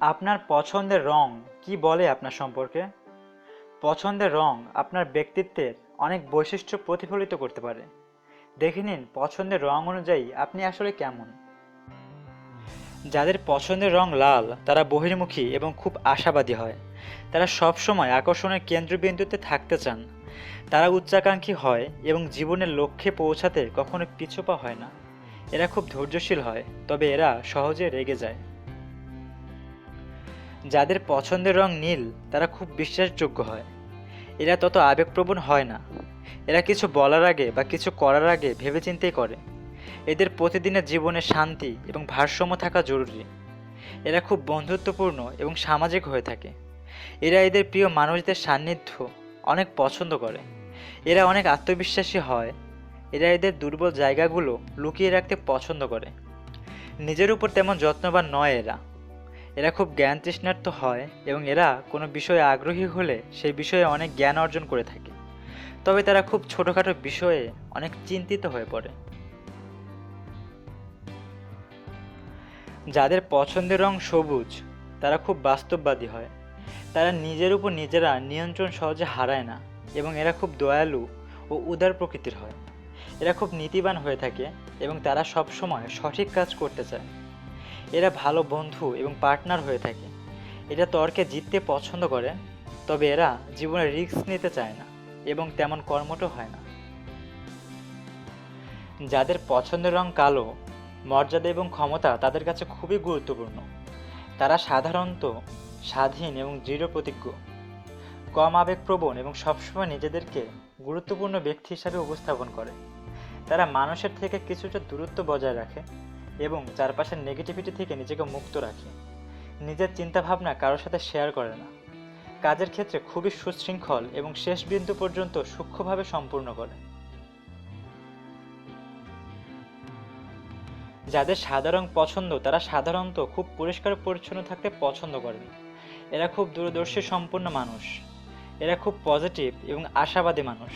আপনার পছন্দের রং কি বলে আপনার সম্পর্কে? পছন্দের রং আপনার ব্যক্তিত্বের অনেক বৈশিষ্ট্য প্রতিফলিত করতে পারে। দেখে নিন পছন্দের রং অনুযায়ী আপনি আসলে কেমন। যাদের পছন্দের রং লাল, তারা বহির্মুখী এবং খুব আশাবাদী হয়। তারা সবসময় আকর্ষণের কেন্দ্রবিন্দুতে থাকতে চান। তারা উচ্চাকাঙ্ক্ষী হয় এবং জীবনের লক্ষ্যে পৌঁছাতে কখনো পিছুপা হয় না। এরা খুব ধৈর্যশীল হয়, তবে এরা সহজে রেগে যায়। যাদের পছন্দের রং নীল, তারা খুব বিশ্বাসযোগ্য হয়। এরা তত আবেগপ্রবণ হয় না। এরা কিছু বলার আগে বা কিছু করার আগে ভেবেচিন্তেই করে। এদের প্রতিদিনের জীবনে শান্তি এবং ভারসাম্য থাকা জরুরি। এরা খুব বন্ধুত্বপূর্ণ এবং সামাজিক হয়ে থাকে। এরা এদের প্রিয় মানুষদের সান্নিধ্য অনেক পছন্দ করে। এরা অনেক আত্মবিশ্বাসী হয়। এরা এদের দুর্বল জায়গাগুলো লুকিয়ে রাখতে পছন্দ করে। নিজের উপর তেমন যত্নবান নয় এরা। এরা খুব জ্ঞান তৃষ্ণার্ত হয় এবং এরা কোনো বিষয়ে আগ্রহী হলে সেই বিষয়ে অনেক জ্ঞান অর্জন করে থাকে। তবে তারা খুব ছোটোখাটো বিষয়ে অনেক চিন্তিত হয়ে পড়ে। যাদের পছন্দের রং সবুজ, তারা খুব বাস্তববাদী হয়। তারা নিজের উপর নিজেরা নিয়ন্ত্রণ সহজে হারায় না এবং এরা খুব দয়ালু ও উদার প্রকৃতির হয়। এরা খুব নীতিবান হয়ে থাকে এবং তারা সব সময় সঠিক কাজ করতে চায়। এরা ভালো বন্ধু এবং পার্টনার হয়ে থাকে। এরা তর্কে জিততে পছন্দ করে, তবে এরা জীবনে রিস্ক নিতে চায় না এবং তেমন কর্মঠ হয় না। যাদের পছন্দের রং কালো, মর্যাদা এবং ক্ষমতা তাদের কাছে খুবই গুরুত্বপূর্ণ। তারা সাধারণত স্বাধীন এবং দৃঢ় প্রতিজ্ঞ। কম আবেগপ্রবণ এবং সবসময় নিজেদেরকে গুরুত্বপূর্ণ ব্যক্তি হিসাবে উপস্থাপন করে। তারা মানুষের থেকে কিছুটা দূরত্ব বজায় রাখে এবং চারপাশের নেগেটিভিটি থেকে নিজেকে মুক্ত রাখে। নিজের চিন্তাভাবনা কারোর সাথে শেয়ার করে না। কাজের ক্ষেত্রে খুবই সুশৃঙ্খল এবং শেষ বিন্দু পর্যন্ত সূক্ষ্মভাবে সম্পূর্ণ করে। যাদের সাদা রং পছন্দ, তারা সাধারণত খুব পরিষ্কার পরিচ্ছন্ন থাকতে পছন্দ করেন। এরা খুব দূরদর্শী সম্পন্ন মানুষ। এরা খুব পজিটিভ এবং আশাবাদী মানুষ।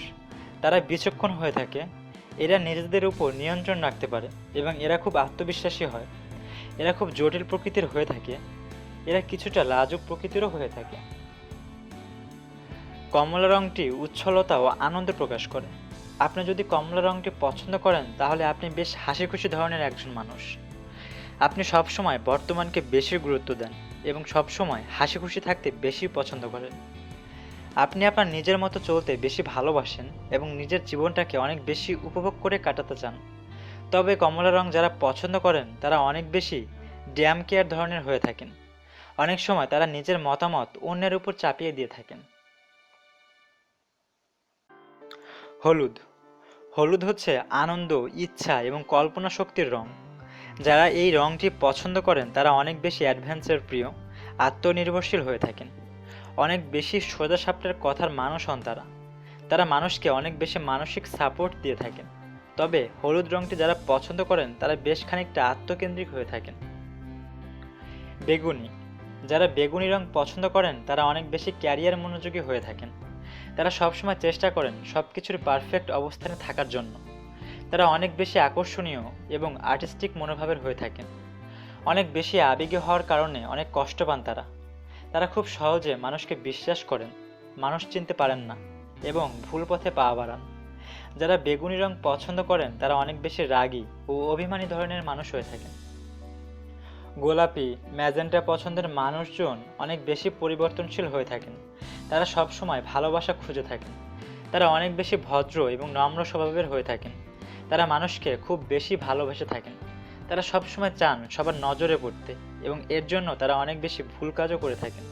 তারা বিচক্ষণ হয়ে থাকে। এরা নিজেদের উপর নিয়ন্ত্রণ রাখতে পারে এবং এরা খুব আত্মবিশ্বাসী হয়। এরা খুব জটিল প্রকৃতির হয়ে থাকে। এরা কিছুটা লাজুক প্রকৃতিরও হয়ে থাকে। কমলা রঙটি উচ্ছলতা ও আনন্দ প্রকাশ করে। আপনি যদি কমলা রঙটি পছন্দ করেন, তাহলে আপনি বেশ হাসি খুশি ধরনের একজন মানুষ। আপনি সবসময় বর্তমানকে বেশি গুরুত্ব দেন এবং সবসময় হাসি খুশি থাকতে বেশি পছন্দ করেন। আপনি আপনার নিজের মতো চলতে বেশি ভালোবাসেন এবং নিজের জীবনটাকে অনেক বেশি উপভোগ করে কাটাতে চান। তবে কমলা রং যারা পছন্দ করেন, তারা অনেক বেশি ড্যাম কেয়ার ধরনের হয়ে থাকেন। অনেক সময় তারা নিজের মতামত অন্যের উপর চাপিয়ে দিয়ে থাকেন। হলুদ। হলুদ হচ্ছে আনন্দ, ইচ্ছা এবং কল্পনা শক্তির রং। যারা এই রংটি পছন্দ করেন, তারা অনেক বেশি অ্যাডভেঞ্চার প্রিয়, আত্মনির্ভরশীল হয়ে থাকেন। অনেক বেশি সোজা সাপটার কথার মানুষ হন তারা। তারা মানুষকে অনেক বেশি মানসিক সাপোর্ট দিয়ে থাকেন। তবে হলুদ রংটি যারা পছন্দ করেন, তারা বেশ খানিকটা আত্মকেন্দ্রিক হয়ে থাকেন। বেগুনি। যারা বেগুনি রং পছন্দ করেন, তারা অনেক বেশি ক্যারিয়ার মনোযোগী হয়ে থাকেন। তারা সবসময় চেষ্টা করেন সব কিছুর পারফেক্ট অবস্থানে থাকার জন্য। তারা অনেক বেশি আকর্ষণীয় এবং আর্টিস্টিক মনোভাবের হয়ে থাকেন। অনেক বেশি আবেগী হওয়ার কারণে অনেক কষ্ট পান তারা। তারা খুব সহজে মানুষকে বিশ্বাস করেন, মানুষ চিনতে পারেন না এবং ভুল পথে পা বাড়ান। যারা বেগুনি রং পছন্দ করেন, তারা অনেক বেশি রাগী ও অভিমানী ধরনের মানুষ হয়ে থাকেন। গোলাপি, ম্যাজেন্টা পছন্দের মানুষজন অনেক বেশি পরিবর্তনশীল হয়ে থাকেন। তারা সবসময় ভালোবাসা খুঁজে থাকেন। তারা অনেক বেশি ভদ্র এবং নম্র স্বভাবের হয়ে থাকেন। তারা মানুষকে খুব বেশি ভালোবেসে থাকেন। তারা সবসময় চান সবার নজরে পড়তে এবং এর জন্য তারা অনেক বেশি ভুল কাজও করে থাকেন।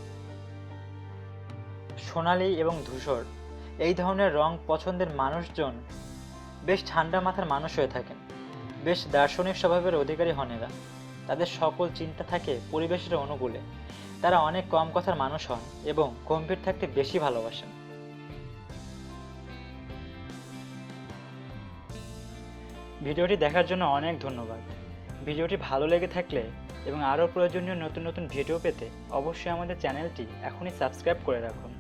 সোনালি এবং ধূসর, এই ধরনের রং পছন্দের মানুষজন বেশ ঠান্ডা মাথার মানুষ হয়ে থাকেন। বেশ দার্শনিক স্বভাবের অধিকারী হন এরা। তাদের সকল চিন্তা থাকে পরিবেশের অনুকূলে। তারা অনেক কম কথার মানুষ হন এবং গম্ভীর থাকতে বেশি ভালোবাসেন। ভিডিওটি দেখার জন্য অনেক ধন্যবাদ। ভিডিওটি ভালো লেগে থাকলে এবং আরও প্রয়োজনীয় নতুন নতুন ভিডিও পেতে অবশ্যই আমাদের চ্যানেলটি এখনই সাবস্ক্রাইব করে রাখুন।